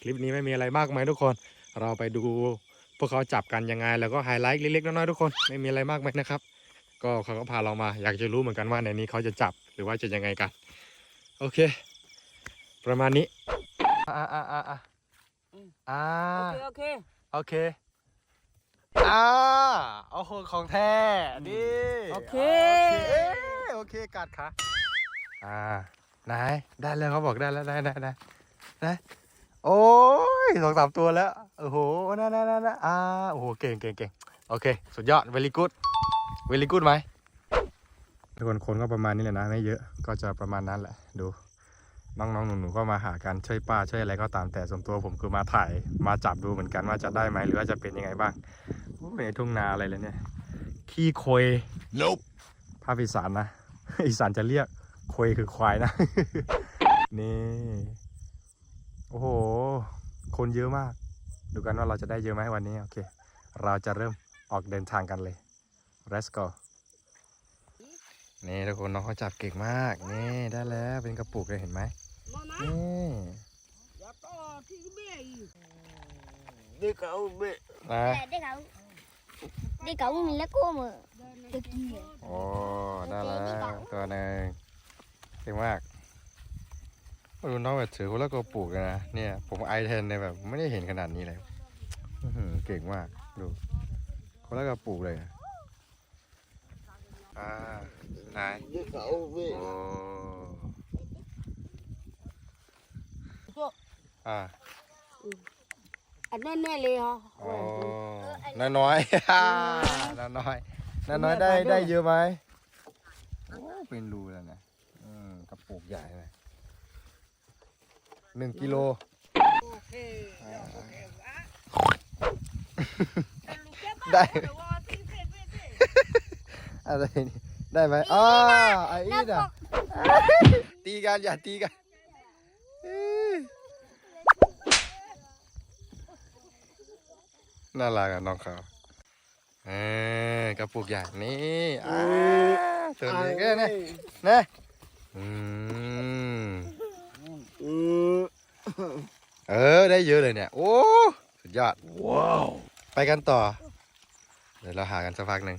คลิปนี้ไม่มีอะไรมากมายทุกคน เราไปดูพวกเขาจับกันยังไง แล้วก็ไฮไลท์เล็กๆน้อยๆทุกคนไม่มีอะไรมากมายนะครับ ก็เขาก็พาเรามาอยากจะรู้เหมือนกันว่าในนี้เขาจะจับหรือว่าจะยังไงกัน โอเค ประมาณนี้อ่าอ่าอ่าอ่าอ่าโอเคโอเคโอเคอ่าโอ้โหของแท้นี่โอเคโอเคโอเคกัดขาอ่าไหนได้แล้วเขาบอกได้แล้วได้ได้ได้ได้ โอ้ยสองสามตัวแล้ว โอ้โหนั่นนั่นนั่นนั่นอ่าโอ้โห เก่งเก่งเก่งโอเค สุดยอด very good very good ไหมทุกคนคนก็ประมาณนี้แหละนะ ไม่เยอะก็จะประมาณนั้นแหละ ดู น้องๆหนูๆก็มาหากันช่วยป้าช่วยอะไรก็ตามแต่ส่วนตัวผมคือมาถ่ายมาจับดูเหมือนกันว่าจะได้ไหมหรือว่าจะเป็นยังไงบ้างโอ้ยในทุ่งนาอะไรเลยเนี่ย ขี้โคย Nope. ภาพอีสานนะ อีสานจะเรียกโคยคือควายนะ นี่ โอ้โห คนเยอะมาก ดูกันว่าเราจะได้เยอะไหมวันนี้ โอเค เราจะเริ่มออกเดินทางกันเลย let's go นี่ทุกคนน้องเขาจับเก่งมาก นี่ได้แล้วเป็นกระปุกเลยเห็นไหมมานะนี่อย่าต่อที่เบี้ยอีก Đi cậu bị นะ để cậu đi cậu mình lấy cô mà được gì โอ้ได้แล้วตัวหนึ่งเก่งมาก ดูน้องแบบถือคนละกระปุกเลยนะเนี่ย ผมไอแทนในแบบไม่ได้เห็นขนาดนี้เลยอื้อหือเก่งมากดูคนละกระปุกเลยอะอ่าไหน Đi cậu bị โอ้อ่าอันนั้นแน่เลยฮะโอ้น้อยน้อยๆน้อยน้อยน้อยน้อยๆได้ได้เยอะไหมโอ้เป็นรูแล้วนะอืมกระปุกใหญ่เลย หนึ่งกิโลโอเคได้ อะไรนี่ได้ไหมอ้าไอ้อีดอะตีกันอย่าตีกันน่ารักอะน้องเขาเออกระปุกใหญ่นี่อ่าตัวนี้ก็เนี่ยนะอืม เออได้เยอะเลยเนี่ย โอ้สุดยอด Wow. ไปกันต่อ เดี๋ยวเราหากันสักพักหนึ่ง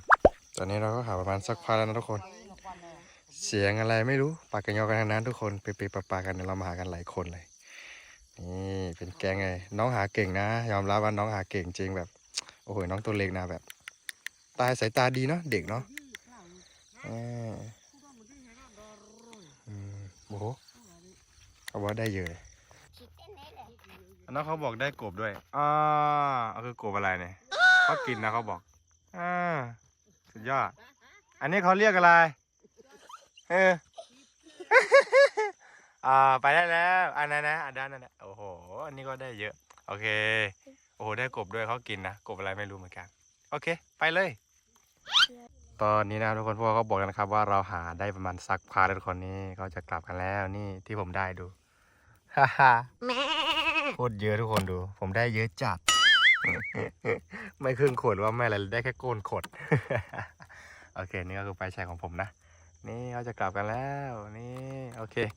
ตอนนี้เราก็หาประมาณสักพักแล้วนะทุกคน เสียงอะไรไม่รู้ ปากกันยอกันทั้งนั้นทุกคนไปไปปะปากันเดี๋ยวเรามาหากันหลายคนเลย นี่เป็นแก๊งไง น้องหาเก่งนะ ยอมรับว่าน้องหาเก่งจริงแบบ โอ้โห น้องตัวเล็กนะแบบ ตาสายตาดีเนาะ เด็กเนาะเอออืมโอ้โหเขาบอกว่าได้เยอะเลย น้องเขาบอกได้กบด้วย อ่าเอาคือกบอะไรเนี่ยเขากินนะเขาบอก อ่า สุดยอด อันนี้เขาเรียกอะไร เออ อ่า ไปได้แล้ว อันนั้นนะอันนั้นนั่นนะโอ้โห อันนี้ก็ได้เยอะ โอเค โอ้โห ได้กบด้วยเขากินนะ กบอะไรไม่รู้เหมือนกัน โอเค ไปเลย ตอนนี้นะทุกคนพวกเขาบอกกันนะครับ ว่าเราหาได้ประมาณสักพาแล้วทุกคนนี้เขาจะกลับกันแล้ว นี่ที่ผมได้ดู ฮ่าฮ่า โคตรเยอะทุกคนดู ผมได้เยอะจัด ไม่ครึ่งขวดหรือว่าไม่อะไรได้แค่โกนขด โอเค นี่ก็คือไฟแชร์ของผมนะ นี่เขาจะกลับกันแล้ว นี่ โอเค